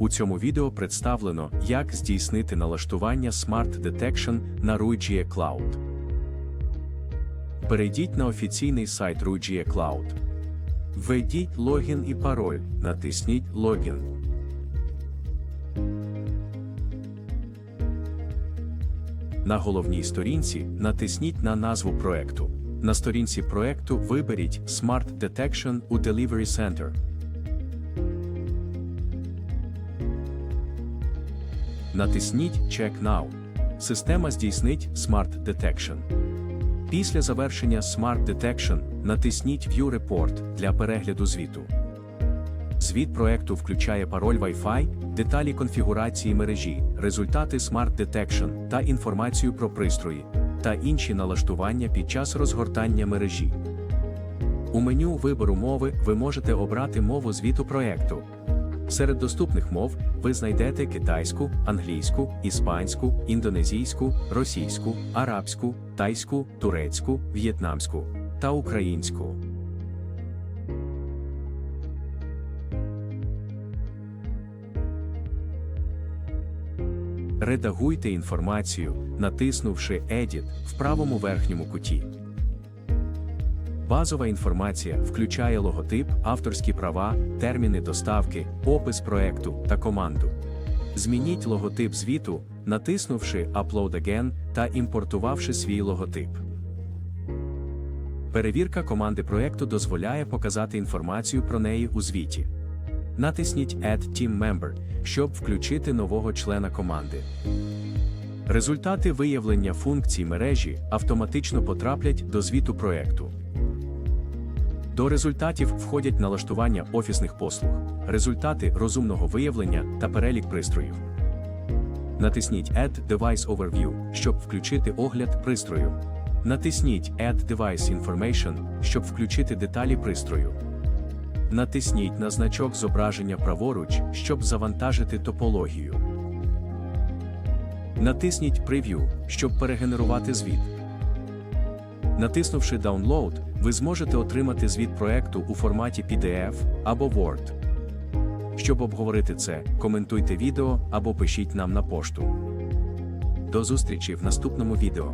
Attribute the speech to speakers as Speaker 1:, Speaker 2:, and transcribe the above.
Speaker 1: У цьому відео представлено, як здійснити налаштування Smart Detection на RUGE Cloud. Перейдіть на офіційний сайт RUGE Cloud. Введіть логін і пароль, натисніть Логін. На головній сторінці натисніть на назву проекту. На сторінці проекту виберіть Smart Detection у Delivery Center. Натисніть Check Now. Система здійснить Smart Detection. Після завершення Smart Detection натисніть View Report для перегляду звіту. Звіт проекту включає пароль Wi-Fi, деталі конфігурації мережі, результати Smart Detection та інформацію про пристрої та інші налаштування під час розгортання мережі. У меню вибору мови ви можете обрати мову звіту проекту. Серед доступних мов ви знайдете китайську, англійську, іспанську, індонезійську, російську, арабську, тайську, турецьку, в'єтнамську та українську. Редагуйте інформацію, натиснувши Edit в правому верхньому куті. Базова інформація включає логотип, авторські права, терміни доставки, опис проекту та команду. Змініть логотип звіту, натиснувши Upload Again та імпортувавши свій логотип. Перевірка команди проекту дозволяє показати інформацію про неї у звіті. Натисніть Add Team Member, щоб включити нового члена команди. Результати виявлення функцій мережі автоматично потраплять до звіту проекту. До результатів входять налаштування офісних послуг, результати розумного виявлення та перелік пристроїв. Натисніть Add Device Overview, щоб включити огляд пристрою. Натисніть Add Device Information, щоб включити деталі пристрою. Натисніть на значок зображення праворуч, щоб завантажити топологію. Натисніть Preview, щоб перегенерувати звіт. Натиснувши Download, ви зможете отримати звіт проекту у форматі PDF або Word. Щоб обговорити це, коментуйте відео або пишіть нам на пошту. До зустрічі в наступному відео.